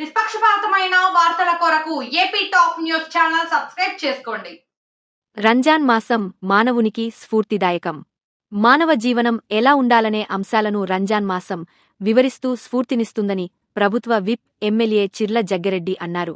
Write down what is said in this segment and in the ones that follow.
నిష్పక్షపాతమైన వార్తల కొరకు AP top news channel subscribe చేసుకోండి. రంజాన్ మాసం మానవునికి స్ఫూర్తిదాయకం. మానవ జీవనం ఎలా ఉండాలనే అంశాలను రంజాన్ మాసం వివరిస్తూ స్ఫూర్తినిస్తుందని ప్రభుత్వ విప్ ఎమ్మెల్యే చిర్ల జగ్గిరెడ్డి అన్నారు.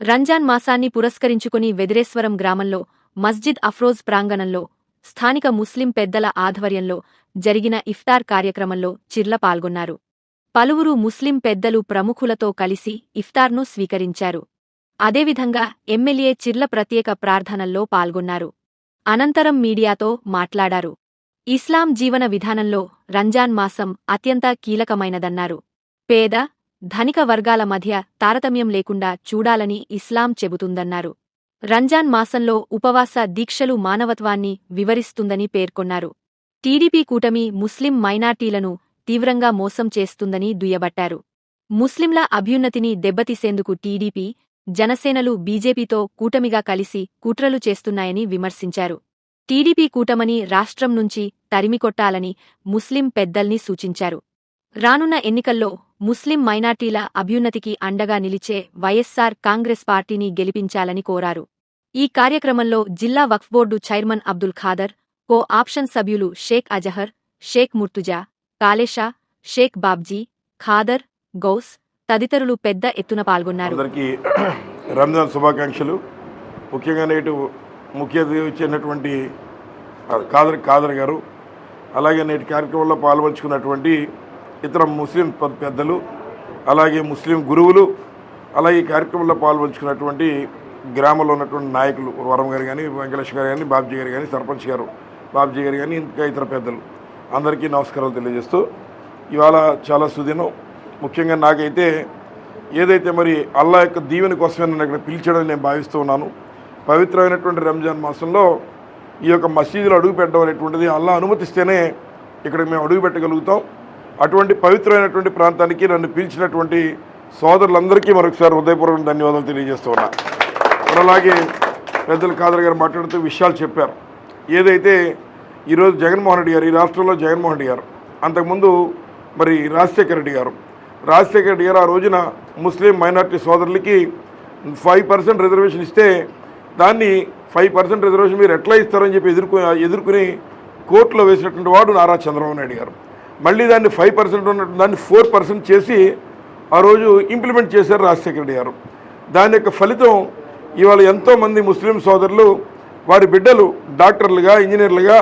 రంజాన్ మాసాన్ని పురస్కరించుకుని వెదిరేశ్వరం గ్రామంలో మస్జిద్ అఫ్రోజ్ ప్రాంగణంలో స్థానిక ముస్లిం పెద్దల ఆధ్వర్యంలో జరిగిన ఇఫ్తార్ కార్యక్రమంలో చిర్ల పాల్గొన్నారు. పలువురు ముస్లిం పెద్దలు ప్రముఖులతో కలిసి ఇఫ్తార్ను స్వీకరించారు. అదేవిధంగా ఎమ్మెల్యే చిర్ల ప్రత్యేక ప్రార్థనల్లో పాల్గొన్నారు. అనంతరం మీడియాతో మాట్లాడారు. ఇస్లాం జీవన విధానంలో రంజాన్ మాసం అత్యంత కీలకమైనదన్నారు. పేద ధనిక వర్గాల మధ్య తారతమ్యం లేకుండా చూడాలని ఇస్లాం చెబుతుందన్నారు. రంజాన్ మాసంలో ఉపవాస దీక్షలు మానవత్వాన్ని వివరిస్తుందని పేర్కొన్నారు. టీడీపీ కూటమి ముస్లిం మైనార్టీలను తీవ్రంగా మోసం చేస్తుందని దుయ్యబట్టారు. ముస్లింల అభ్యున్నతిని దెబ్బతీసేందుకు టీడీపీ జనసేనలు బీజేపీతో కూటమిగా కలిసి కుట్రలు చేస్తున్నాయని విమర్శించారు. టీడీపీ కూటమని రాష్ట్రం నుంచి తరిమికొట్టాలని ముస్లిం పెద్దల్ని సూచించారు. రానున్న ఎన్నికల్లో ముస్లిం మైనార్టీల అభ్యున్నతికి అండగా నిలిచే వైఎస్సార్ కాంగ్రెస్ పార్టీని గెలిపించాలని కోరారు. ఈ కార్యక్రమంలో జిల్లా Waqf board chairman Abdul Khader co option సభ్యులు షేక్ అజహర్ షేక్ ముర్తుజా కాలేషా షేక్ బాబ్జీ ఖాదర్ గౌస్ తదితరులు పెద్ద ఎత్తున పాల్గొన్నారు. అందరికీ రంజాన్ శుభాకాంక్షలు. ముఖ్యంగా నేటి ముఖ్య వచ్చినటువంటి ఖాదర్ ఖాదర్ గారు అలాగే నేటి కార్యక్రమంలో పాల్పంచుకున్నటువంటి ఇతర ముస్లిం పెద్దలు అలాగే ముస్లిం గురువులు అలాగే ఈ కార్యక్రమంలో పాల్పంచుకున్నటువంటి గ్రామంలో ఉన్నటువంటి నాయకులు వరం గారు కానీ వెంకటేశ్వర గారు కానీ బాబ్జీ గారు కానీ సర్పంచ్ గారు బాబ్జీ గారు కానీ ఇంకా ఇతర పెద్దలు. అందరికీ నమస్కారాలు తెలియజేస్తూ ఇవాళ చాలా సుదినం. ముఖ్యంగా నాకైతే ఏదైతే మరి అల్లా యొక్క దీవెన కోసమే నన్ను ఇక్కడ పిలిచడం నేను భావిస్తూ ఉన్నాను. పవిత్రమైనటువంటి రంజాన్ మాసంలో ఈ యొక్క మసీదులో అడుగు పెట్టడం అనేటువంటిది అల్లా అనుమతిస్తేనే ఇక్కడ మేము అడుగు పెట్టగలుగుతాం. అటువంటి పవిత్రమైనటువంటి ప్రాంతానికి నన్ను పిలిచినటువంటి సోదరులందరికీ మరొకసారి హృదయపూర్వక ధన్యవాదాలు తెలియజేస్తూ ఉన్నా. అలాగే పెద్దలు కాదర్ గారు మాట్లాడుతూ విషయాలు చెప్పారు. ఏదైతే ఈరోజు జగన్మోహన్ రెడ్డి గారు ఈ రాష్ట్రంలో జగన్మోహన్ రెడ్డి గారు అంతకుముందు మరి రాజశేఖర రెడ్డి గారు. రాజశేఖర రెడ్డి గారు ఆ రోజున ముస్లిం మైనార్టీ సోదరులకి ఫైవ్ పర్సెంట్ రిజర్వేషన్ ఇస్తే దాన్ని ఫైవ్ పర్సెంట్ రిజర్వేషన్ మీరు ఎట్లా ఇస్తారని చెప్పి ఎదుర్కొ ఎదుర్కొని కోర్టులో వేసినటువంటి వాడు నారా చంద్రబాబు నాయుడు గారు. మళ్ళీ దాన్ని ఫైవ్ పర్సెంట్ ఉన్నట్టు దాన్ని ఫోర్ పర్సెంట్ చేసి ఆ రోజు ఇంప్లిమెంట్ చేశారు రాజశేఖర రెడ్డి గారు. దాని యొక్క ఫలితం ఇవాళ ఎంతోమంది ముస్లిం సోదరులు వారి బిడ్డలు డాక్టర్లుగా ఇంజనీర్లుగా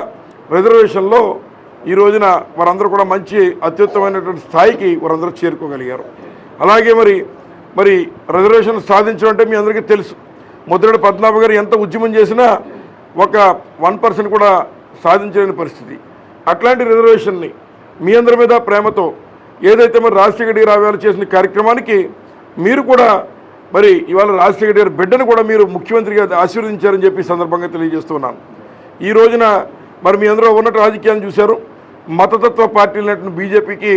రిజర్వేషన్లో ఈ రోజున వారందరూ కూడా మంచి అత్యుత్తమైనటువంటి స్థాయికి వారందరూ చేరుకోగలిగారు. అలాగే మరి మరి రిజర్వేషన్ సాధించడం అంటే మీ అందరికీ తెలుసు. ముద్రడు పద్మనాభ గారు ఎంత ఉద్యమం చేసినా ఒక వన్ పర్సెంట్ కూడా సాధించలేని పరిస్థితి. అట్లాంటి రిజర్వేషన్ని మీ అందరి మీద ప్రేమతో ఏదైతే మరి రాజశేఖర్ రెడ్డి గారు ఆవేళ చేసిన కార్యక్రమానికి మీరు కూడా మరి ఇవాళ రాజశేఖర్ గారి బిడ్డను కూడా మీరు ముఖ్యమంత్రిగా ఆశీర్వదించారని చెప్పి సందర్భంగా తెలియజేస్తున్నాను ఈ రోజున మరి మీ అందరూ ఉన్నట్టు రాజకీయాలను చూశారు. మతతత్వ పార్టీలైనటువంటి బీజేపీకి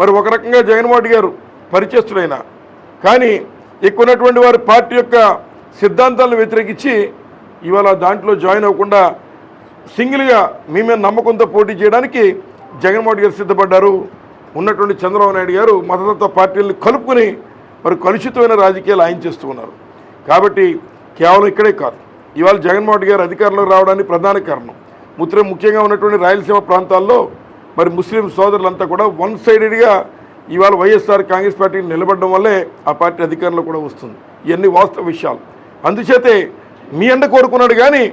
మరి ఒక రకంగా జగన్మోహన్ గారు పరిచయస్తుడైన. కానీ ఎక్కువ ఉన్నటువంటి వారి పార్టీ యొక్క సిద్ధాంతాలను వ్యతిరేకించి ఇవాళ దాంట్లో జాయిన్ అవ్వకుండా సింగిల్గా మీ మీద నమ్మకంతో పోటీ చేయడానికి జగన్మోహన్ గారు సిద్ధపడ్డారు. ఉన్నటువంటి చంద్రబాబు నాయుడు గారు మతతత్వ పార్టీలను కలుపుకొని మరి కలుషితమైన రాజకీయాలు ఆయన చేస్తూ ఉన్నారు. కాబట్టి కేవలం ఇక్కడే కాదు. ఇవాళ జగన్మోహన్ గారు అధికారంలో రావడానికి ప్రధాన కారణం ముత్ర ముఖ్యంగా ఉన్నటువంటి రాయలసీమ ప్రాంతాల్లో మరి ముస్లిం సోదరులంతా కూడా వన్ సైడెడ్గా ఇవాళ వైఎస్ఆర్ కాంగ్రెస్ పార్టీని నిలబడడం వల్లే ఆ పార్టీ అధికారంలో కూడా వస్తుంది. ఇవన్నీ వాస్తవ విషయాలు. అందుచేతే మీ అండ కోరుకున్నాడు కానీ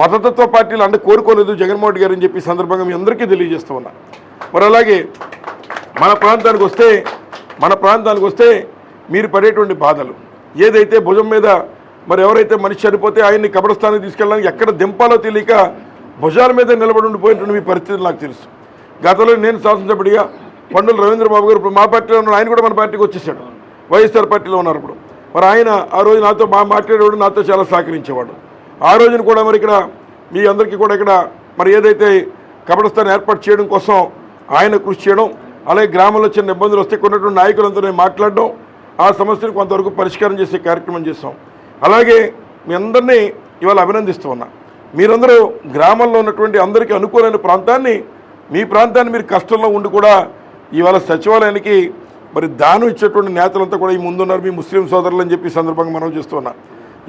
మతతత్వ పార్టీలు అండ కోరుకోలేదు జగన్మోహన్ గారు అని చెప్పి సందర్భంగా మీ అందరికీ తెలియజేస్తూ ఉన్నా. మరి అలాగే మన ప్రాంతానికి వస్తే మన ప్రాంతానికి వస్తే మీరు పడేటువంటి బాధలు. ఏదైతే భుజం మీద మరి ఎవరైతే మనిషి చనిపోతే ఆయన్ని కబరస్థానికి తీసుకెళ్ళడానికి ఎక్కడ దింపాలో తెలియక భుజాల మీద నిలబడి ఉండిపోయినటువంటి మీ పరిస్థితులు నాకు తెలుసు. గతంలో నేను శాసనసభ్యుడిగా పండుల రవీంద్రబాబు గారు ఇప్పుడు మా పార్టీలో ఉన్న ఆయన కూడా మన పార్టీకి వచ్చేసాడు. వైఎస్ఆర్ పార్టీలో ఉన్నారు ఇప్పుడు. మరి ఆయన ఆ రోజు నాతో మా మాట్లాడేవాడు నాతో చాలా సహకరించేవాడు. ఆ రోజున కూడా మరి ఇక్కడ మీ అందరికీ కూడా ఇక్కడ మరి ఏదైతే కబడస్థానం ఏర్పాటు చేయడం కోసం ఆయన కృషి చేయడం అలాగే గ్రామంలో చిన్న ఇబ్బందులు వస్తే కొన్నటువంటి నాయకులంతా నేను మాట్లాడడం ఆ సమస్యను కొంతవరకు పరిష్కారం చేసే కార్యక్రమం చేస్తాం అలాగే మీ అందరినీ ఇవాళ అభినందిస్తూ ఉన్నా. మీరందరూ గ్రామంలో ఉన్నటువంటి అందరికీ అనుకూలమైన ప్రాంతాన్ని మీ ప్రాంతాన్ని మీరు కష్టంలో ఉండి కూడా ఇవాళ సచివాలయానికి మరి దానం ఇచ్చేటువంటి నేతలంతా కూడా ఈ ముందున్నారు మీ ముస్లిం సోదరులు అని చెప్పి సందర్భంగా మనం చేస్తున్నా.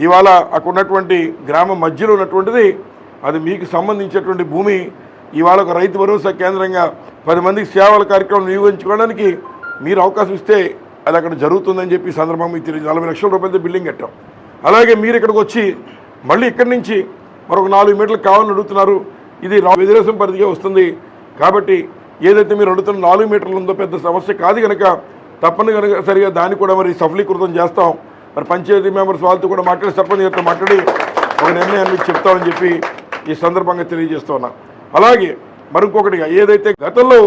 ఇవాళ అక్కడ ఉన్నటువంటి మధ్యలో ఉన్నటువంటిది అది మీకు సంబంధించేటువంటి భూమి. ఇవాళ ఒక రైతు భరోసా కేంద్రంగా పది మందికి సేవల కార్యక్రమం వినియోగించుకోవడానికి మీరు అవకాశం ఇస్తే అది అక్కడ జరుగుతుందని చెప్పి సందర్భంగా మీకు తెలియదు. నలభై లక్షల రూపాయలతో బిల్డింగ్ కట్టాం. అలాగే మీరు ఇక్కడికి వచ్చి మళ్ళీ ఇక్కడి నుంచి మరొక నాలుగు మీటర్లు కావాలని అడుగుతున్నారు. ఇది రా పరిధిగా వస్తుంది. కాబట్టి ఏదైతే మీరు అడుగుతున్న నాలుగు మీటర్లు ఉందో పెద్ద సమస్య కాదు కనుక తప్పని కనుక సరిగా దాన్ని కూడా మరి సఫలీకృతం చేస్తాం. మరి పంచాయతీ మెంబర్స్ వాళ్ళతో కూడా మాట్లాడి సర్పంచ్ గారితో మాట్లాడి ఒక నిర్ణయాన్ని చెప్తామని చెప్పి ఈ సందర్భంగా తెలియజేస్తున్నా అలాగే మరింకొకటిగా ఏదైతే గతంలో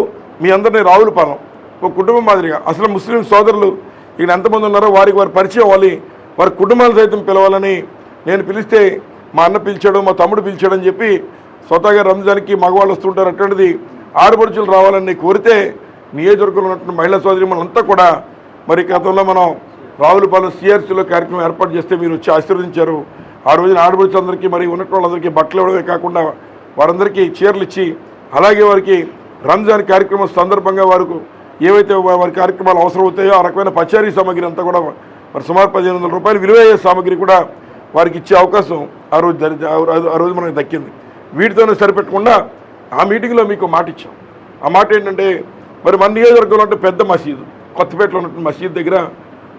మీ అందరినీ రావులపాలెం ఒక కుటుంబం మాదిరిగా అసలు ముస్లిం సోదరులు ఇక్కడ ఎంతమంది ఉన్నారో వారికి వారి పరిచయం అవ్వాలి వారి కుటుంబాలు సైతం పిలవాలని నేను పిలిస్తే మా అన్న పిలిచాడు మా తమ్ముడు పిలిచాడు అని చెప్పి స్వతహాగా రంజాన్కి మగవాళ్ళు వస్తుంటారు. అటువంటిది ఆడపడుచులు రావాలని కోరితే నియోజకవర్గంలో ఉన్నటువంటి మహిళా సోదరి మనంతా కూడా మరి గతంలో మనం రావులపాలెం సిఆర్సీలో కార్యక్రమం ఏర్పాటు చేస్తే మీరు వచ్చి ఆశీర్వదించారు. ఆ రోజున ఆడపడుచులందరికీ మరి ఉన్నట్టు వాళ్ళందరికీ బట్టలు ఇవ్వడమే కాకుండా వారందరికీ చీరలు ఇచ్చి అలాగే వారికి రంజాన్ కార్యక్రమం సందర్భంగా వారికి ఏవైతే వారి కార్యక్రమాలు అవసరం అవుతాయో ఆ రకమైన పచారీ సామాగ్రి అంతా కూడా మరి సుమారు పదిహేను వందల రూపాయలు విలువయ్యే సామాగ్రి కూడా వారికి ఇచ్చే అవకాశం ఆ రోజు ఆ రోజు- మనకు దక్కింది. వీటితోనే సరిపెట్టకుండా ఆ మీటింగ్లో మీకు మాట ఇచ్చాం. ఆ మాట ఏంటంటే మరి మన నియోజకవర్గంలో అంటే పెద్ద మసీదు కొత్తపేటలో ఉన్నటువంటి మసీద్ దగ్గర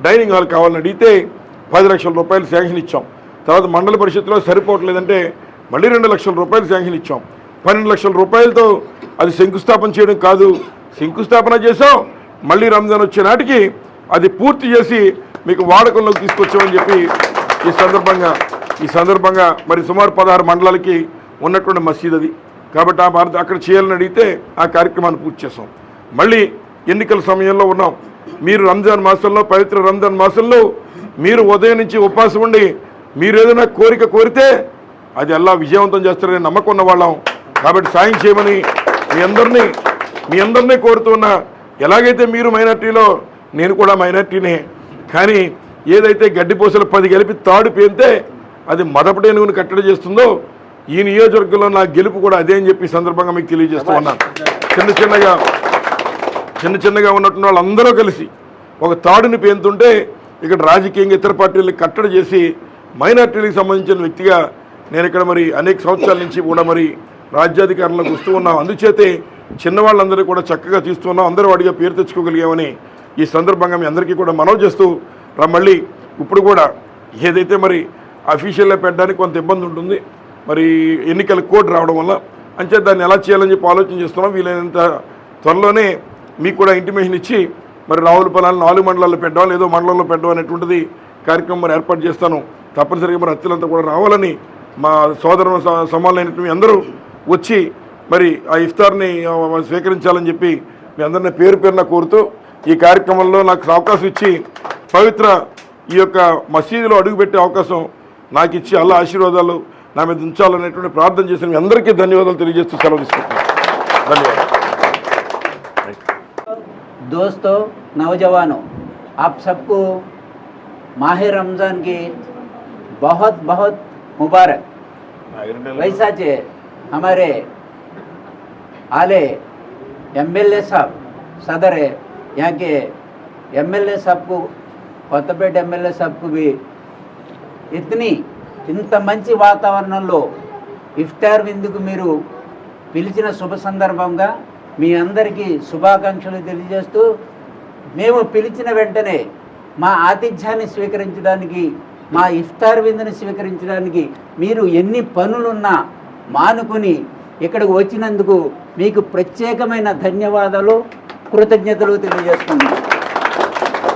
డైనింగ్ హాల్ కావాలని అడిగితే పది లక్షల రూపాయలు శాంక్షన్ ఇచ్చాం. తర్వాత మండల పరిషత్తులో సరిపోవట్లేదంటే మళ్ళీ రెండు లక్షల రూపాయలు శాంక్షన్ ఇచ్చాం. పన్నెండు లక్షల రూపాయలతో అది శంకుస్థాపన చేయడం కాదు. శంకుస్థాపన చేసాం మళ్ళీ రంజాన్ వచ్చే నాటికి అది పూర్తి చేసి మీకు వాడకంలోకి తీసుకొచ్చామని చెప్పి ఈ సందర్భంగా ఈ సందర్భంగా మరి సుమారు పదహారు మండలాలకి ఉన్నటువంటి మసీద్ అది. కాబట్టి ఆ భారత అక్కడ చేయాలని అడిగితే ఆ కార్యక్రమాన్ని పూర్తి చేసాం మళ్ళీ ఎన్నికల సమయంలో ఉన్నాం. మీరు రంజాన్ మాసంలో పవిత్ర రంజాన్ మాసంలో మీరు ఉదయం నుంచి ఉపవాసం ఉండి మీరు ఏదైనా కోరిక కోరితే అది ఎలా విజయవంతం చేస్తారని నమ్మకం ఉన్న వాళ్ళం. కాబట్టి సాయం చేయమని మీ అందరినీ మీ అందరినీ కోరుతున్నా ఎలాగైతే మీరు మైనార్టీలో నేను కూడా మైనార్టీనే. కానీ ఏదైతే గడ్డిపోసలు పది కలిపి తాడు పేంతే అది మదపటి ఏనుగును కట్టడి చేస్తుందో ఈ నియోజకవర్గంలో నా గెలుపు కూడా అదే అని చెప్పి ఈ సందర్భంగా మీకు తెలియజేస్తూ ఉన్నాను. చిన్న చిన్నగా చిన్న చిన్నగా ఉన్నటువంటి వాళ్ళందరూ కలిసి ఒక తాడుని పేంతుంటే ఇక్కడ రాజకీయంగా ఇతర పార్టీలను కట్టడి చేసి మైనార్టీలకు సంబంధించిన వ్యక్తిగా నేను ఇక్కడ మరి అనేక సంవత్సరాల నుంచి కూడా మరి రాజ్యాధికారంలోకి వస్తూ ఉన్నాం అందుచేతే చిన్నవాళ్ళందరూ కూడా చక్కగా తీస్తున్నాం అందరూ వాడిగా పేరు తెచ్చుకోగలిగామని ఈ సందర్భంగా మీ అందరికీ కూడా మనవి చేస్తూ మళ్ళీ. ఇప్పుడు కూడా ఏదైతే మరి అఫీషియల్గా పెట్టడానికి కొంత ఇబ్బంది ఉంటుంది మరి ఎన్నికల కోడ్ రావడం వల్ల. అంటే దాన్ని ఎలా చేయాలని చెప్పి ఆలోచన చేస్తున్నాం. వీలైనంత త్వరలోనే మీకు కూడా ఇంటిమేషన్ ఇచ్చి మరి రావుల పొలాలను నాలుగు మండలాల్లో పెట్టడం లేదో మండలంలో పెట్టడం అనేటువంటిది కార్యక్రమం మరి ఏర్పాటు చేస్తాను. తప్పనిసరిగా మరి అత్యలంతా కూడా రావాలని మా సోదర సమానమైనటువంటి అందరూ వచ్చి మరి ఆ ఇఫ్తార్ని స్వీకరించాలని చెప్పి మీ అందరిని పేరు పేరున కోరుతూ ఈ కార్యక్రమంలో నాకు అవకాశం ఇచ్చి పవిత్ర ఈ యొక్క మసీదులో అడుగుపెట్టే అవకాశం నాకు ఇచ్చి అల్లా ఆశీర్వాదాలు నా మీద ఉంచాలనేటువంటి ప్రార్థన చేసిన మీ అందరికీ ధన్యవాదాలు తెలియజేస్తూ సెలవు తీసుకుంటున్నాను ధన్యవాదాలు दोस्तों नौजवानों आप सबको माह रमज़ान की बहुत बहुत मुबारक वैसा जे हमारे आले एमएलए साहब सदर है यहाँ के एमएलए साहब को కొత్తపేట ఎమ్మెల్యే సబ్కు ఇతని ఇంత మంచి వాతావరణంలో ఇఫ్తార్ విందుకు మీరు పిలిచిన శుభ సందర్భంగా మీ అందరికీ శుభాకాంక్షలు తెలియజేస్తూ మేము పిలిచిన వెంటనే మా ఆతిథ్యాన్ని స్వీకరించడానికి మా ఇఫ్తార్ విందుని స్వీకరించడానికి మీరు ఎన్ని పనులున్నా మానుకుని ఇక్కడికి వచ్చినందుకు మీకు ప్రత్యేకమైన ధన్యవాదాలు కృతజ్ఞతలు తెలియజేస్తున్నాను.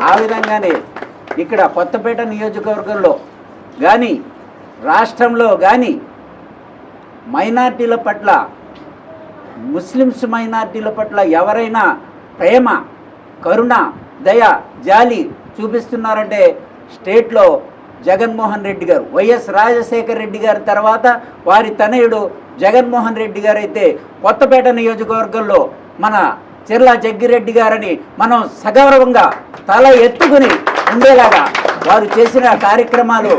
ఆ విధంగానే ఇక్కడ కొత్తపేట నియోజకవర్గంలో కానీ రాష్ట్రంలో కానీ మైనార్టీల పట్ల ముస్లిమ్స్ మైనార్టీల పట్ల ఎవరైనా ప్రేమ కరుణ దయ జాలి చూపిస్తున్నారంటే స్టేట్లో జగన్మోహన్ రెడ్డి గారు వైఎస్ రాజశేఖర రెడ్డి గారి తర్వాత వారి తనయుడు జగన్మోహన్ రెడ్డి గారు అయితే కొత్తపేట నియోజకవర్గంలో మన చిర్ల జగ్గిరెడ్డి గారని మనం సగౌరవంగా తల ఎత్తుకుని ఉండేలాగా వారు చేసిన కార్యక్రమాలు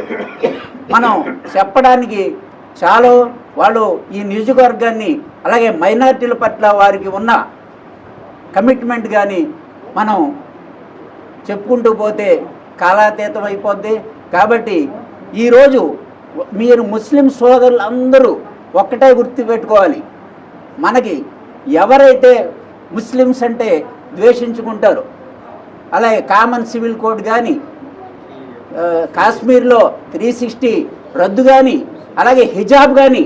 మనం చెప్పడానికి చాలా. వాళ్ళు ఈ నియోజకవర్గాన్ని అలాగే మైనార్టీల పట్ల వారికి ఉన్న కమిట్మెంట్ కానీ మనం చెప్పుకుంటూ పోతే కాలాతీతం అయిపోద్ది. కాబట్టి ఈరోజు మీరు ముస్లిం సోదరులు అందరూ ఒక్కటే గుర్తుపెట్టుకోవాలి మనకి ఎవరైతే ముస్లిమ్స్ అంటే ద్వేషించుకుంటారో అలాగే కామన్ సివిల్ కోడ్ కానీ కాశ్మీర్లో త్రీ సిక్స్టీ రద్దు కానీ అలాగే హిజాబ్ కానీ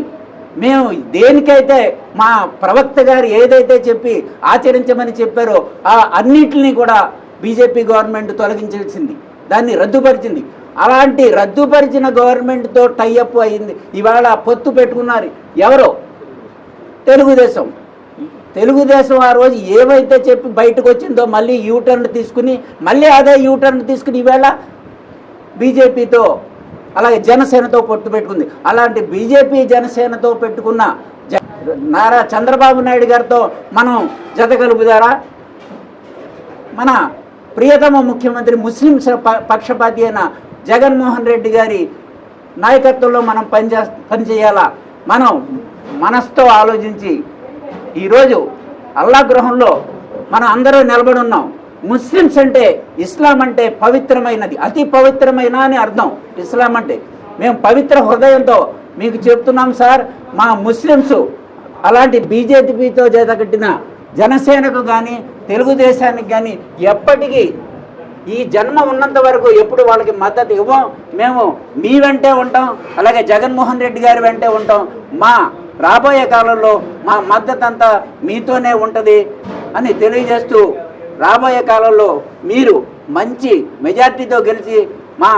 మేము దేనికైతే మా ప్రవక్త గారు ఏదైతే చెప్పి ఆచరించమని చెప్పారో ఆ అన్నిటిని కూడా బీజేపీ గవర్నమెంట్ తొలగించాల్సింది. దాన్ని రద్దుపరిచింది. అలాంటి రద్దుపరిచిన గవర్నమెంట్తో టైఅప్ అయింది. ఇవాళ పొత్తు పెట్టుకున్నారు ఎవరో? తెలుగుదేశం. తెలుగుదేశం ఆ రోజు ఏవైతే చెప్పి బయటకు వచ్చిందో మళ్ళీ యూటర్న్ తీసుకుని మళ్ళీ అదే యూటర్న్ తీసుకుని ఈవేళ బీజేపీతో అలాగే జనసేనతో పొత్తు పెట్టుకుంది. అలాంటి బీజేపీ జనసేనతో పెట్టుకున్న జ నారా చంద్రబాబు నాయుడు గారితో మనం జత కలుపుదారా మన ప్రియతమ ముఖ్యమంత్రి ముస్లిం పక్షపాతి అయిన జగన్మోహన్ రెడ్డి గారి నాయకత్వంలో మనం పనిచే పనిచేయాలా మనం మనసుతో ఆలోచించి ఈరోజు అల్లా గృహంలో మనం అందరూ నిలబడి ఉన్నాం. ముస్లిమ్స్ అంటే ఇస్లాం అంటే పవిత్రమైనది. అతి పవిత్రమైన అని అర్థం. ఇస్లాం అంటే మేము పవిత్ర హృదయంతో మీకు చెప్తున్నాం సార్ మా ముస్లిమ్స్ అలాంటి బీజేపీతో చేతగట్టిన జనసేనకు కానీ తెలుగుదేశానికి కానీ ఎప్పటికీ ఈ జన్మ ఉన్నంత వరకు ఎప్పుడు వాళ్ళకి మద్దతు ఇవ్వం. మేము మీ వెంటే ఉంటాం. అలాగే జగన్మోహన్ రెడ్డి గారి వెంటే ఉంటాం. మా రాబోయే కాలంలో మా మద్దతు అంతా మీతోనే ఉంటుంది అని తెలియజేస్తూ రాబోయే కాలంలో మీరు మంచి మెజార్టీతో గెలిచి మా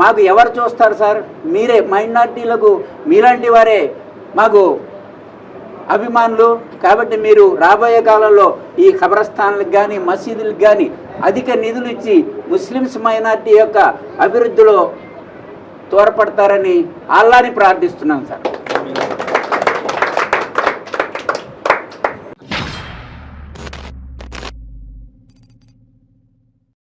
మాకు ఎవరు చూస్తారు సార్? మీరే మైనార్టీలకు మీలాంటి వారే మాకు అభిమానులు. కాబట్టి మీరు రాబోయే కాలంలో ఈ ఖబరస్థాన్లకు కానీ మసీదులకు కానీ అధిక నిధులు ఇచ్చి ముస్లిమ్స్ మైనార్టీ యొక్క అభివృద్ధిలో తోడ్పడతారని అల్లాని ప్రార్థిస్తున్నాం సార్.